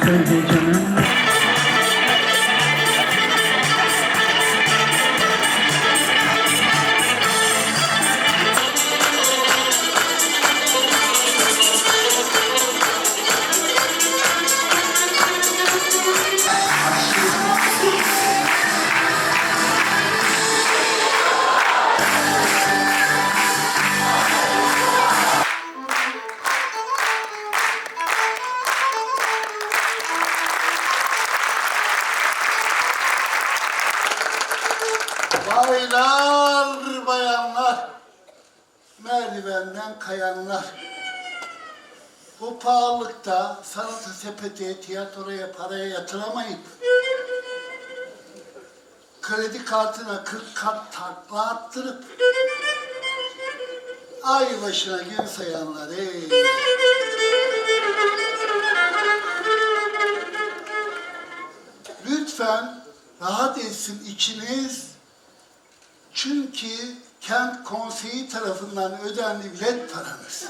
Söyle canım. Baylar, bayanlar, merdivenden kayanlar. Bu pahalılıkta sanat sepeti, tiyatroya paraya yatıramayıp kredi kartına 40 kart takla attırıp ay başına gün sayanlar ey. Lütfen rahat etsin içiniz, çünkü kent konseyi tarafından ödendi bilet paranız.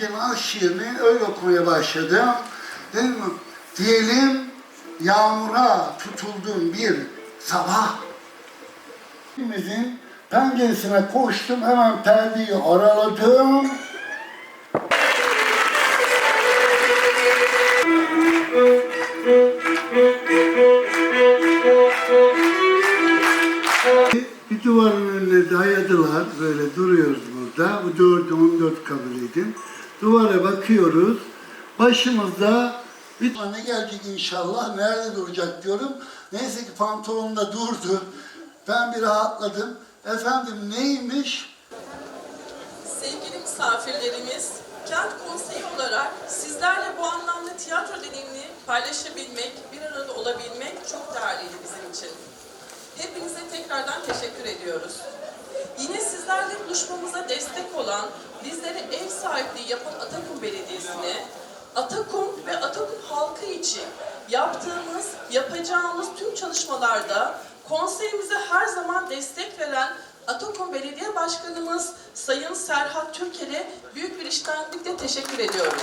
Cemal şiirini öyle okumaya başladım. Değil mi? Diyelim yağmura tutulduğum bir sabah. Hepimizin penceresine koştum, hemen perdeyi araladım. Duvarın önüne dayadılar, böyle duruyoruz burada. Bu dördü on dört kabul edin. Duvara bakıyoruz. Başımızda bir tane gelecek inşallah. Nerede duracak diyorum. Neyse ki pantolonda durdu. Ben bir rahatladım. Efendim neymiş? Sevgili misafirlerimiz, Kent Konseyi olarak sizlerle bu anlamda tiyatro deneyimini paylaşabilmek, bir arada olabilmek çok değerliydi bizim için. Hepinize tekrardan teşekkür ediyoruz. Yine sizlerle buluşmamıza destek olan, bizlere ev sahipliği yapan Atakum Belediyesi'ne, Atakum ve Atakum halkı için yaptığımız, yapacağımız tüm çalışmalarda konseyimize her zaman destek veren Atakum Belediye Başkanımız Sayın Serhat Türkel'e büyük bir iştenlikle teşekkür ediyoruz.